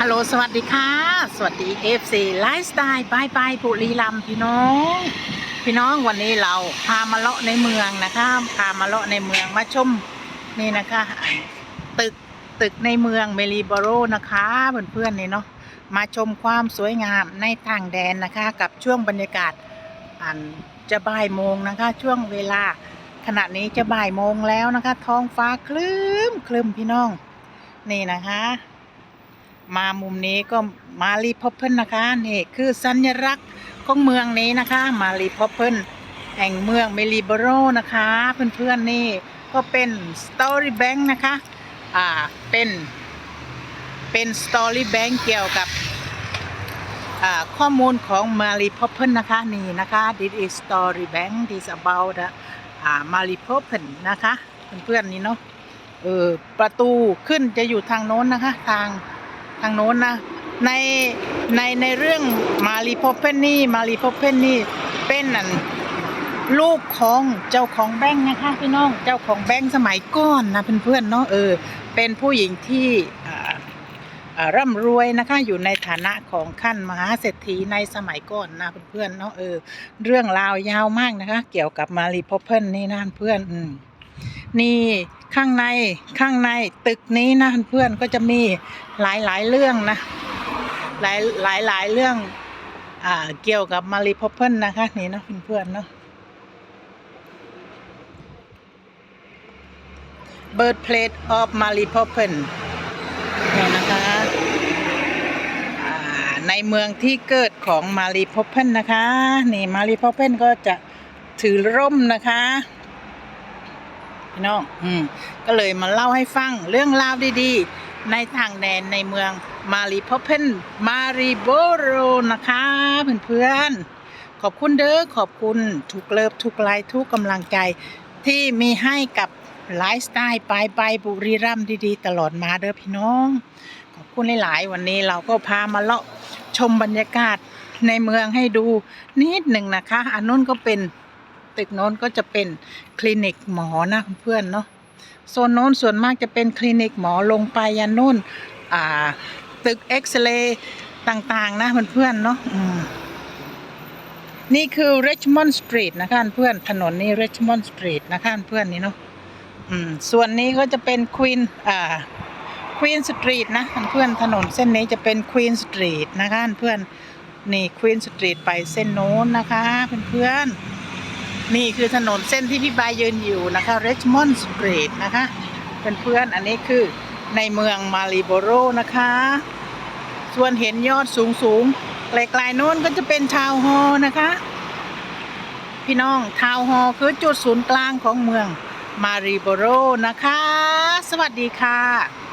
ฮัลโหลสวัสดีค่ะ สวัสดี FC ไลฟ์สไตล์บายบายบุรีรัมพี่น้อง พี่น้องวันนี้เราพามาเลาะในเมืองนะคะพามาเลาะในเมืองมาชมนี่นะคะ ตึกตึกในเมืองเมลีบโรนะคะเพื่อนๆนี่เนาะมาชมความสวยงามในต่างแดนนะคะ กับช่วงบรรยากาศอันจะบ่ายโมงนะคะ ช่วงเวลาขณะนี้จะบ่ายโมงแล้วนะคะ ท้องฟ้าคลึ้มคลึ้มพี่น้อง นี่นะคะ มามุมนี้ก็มารีพอพเพิลนะคะนี่คือสัญลักษณ์ของเมืองนี้นะคะ มารีพอพเพิลแห่งเมืองเมลิโบโรนะคะ เพื่อนๆนี่ก็เป็นสตอรี่แบงค์นะคะอ่าเป็นเป็นสตอรี่แบงค์เกี่ยวกับอ่าข้อมูลของมารีพอพเพิลนะคะนี่นะคะ this is story bank this about the อ่ามารีพอพเพิลนะคะเพื่อนๆนี่เนาะเออประตูขึ้นจะอยู่ทางโน้นนะคะ ทางางโน้นนะในในในเรื่องมารีพอเพนนี่มารีพอเพนนี่เป็นนั่นลูกของเจ้าของแบงค์นะคะพี่น้องเจ้าของแบงค์สมัยก่อนนะเพื่อนๆเนาะเออเป็นผู้หญิงที่ร่ำรวยนะคะอยู่ในฐานะของขั้นมหาเศรษฐีในสมัยก่อนนะเพื่อนๆเนาะเออเรื่องราวยาวมากนะคะ เกี่ยวกับมารีพอเพนนี่นะเพื่อนอืม นี่ข้างในข้างในตึกนี้นะเพื่อนก็จะมีหลายหลายๆเรื่องนะหลายหลายหลายเรื่องอ่าเกี่ยวกับมารีพอเพิลนะคะ นี่เนะเพื่อนๆเนาะ Birthplace of Mary Poppins เนี่ยนะคะในเมืองที่เกิดของมารีพอพเพิลนะคะ นี่มารีพอพเพิลก็จะถือร่มนะคะ พี่น้องอืมก็เลยมาเล่าให้ฟังเรื่องราวดีๆ ในทางแดนในเมืองมารีพอเพนมารีโบโรนะคะเพื่อนๆขอบคุณเด้อขอบคุณทุกเลิฟทุกไลค์ทุกกำลังใจที่มีให้กับไลฟ์สไตล์ปลายไปบุรีรัมย์ดีๆ ตลอดมาเด้อพี่น้อง ขอบคุณหลายๆ วันนี้เราก็พามาเลาะชมบรรยากาศในเมืองให้ดูนิดหนึ่งนะคะ อันนู้นก็เป็น ตึกโน้นก็จะเป็นคลินิกหมอนะเพื่อนเนาะโซนโน้นส่วนมากจะเป็นคลินิกหมอลงไปยันโน่นอ่าตึกเอ็กซเรย์ต่างๆนะเพื่อนๆเนาะนี่คือ Richmond Street นะคะเพื่อนถนนนี้ Richmond Street นะคะเพื่อนนี่เนาะส่วนนี้ก็จะเป็น Queen อ่า Queen Street นะเพื่อนถนนเส้นนี้จะเป็น Queen Street นะคะเพื่อนนี่ Queen Street ไปเส้นโน้นนะคะเพื่อนๆ นี่คือถนนเส้นที่พี่บายยืนอยู่นะคะ Richmond Street นะคะ เพื่อนๆ อันนี้คือในเมืองมาริโบโรนะคะ ส่วนเห็นยอดสูงสูงๆไกลๆโน้นก็จะเป็นทาวน์ฮอว์นะคะ พี่น้องทาวน์ฮอว์คือจุดศูนย์กลางของเมืองมาริโบโรนะคะ สวัสดีค่ะ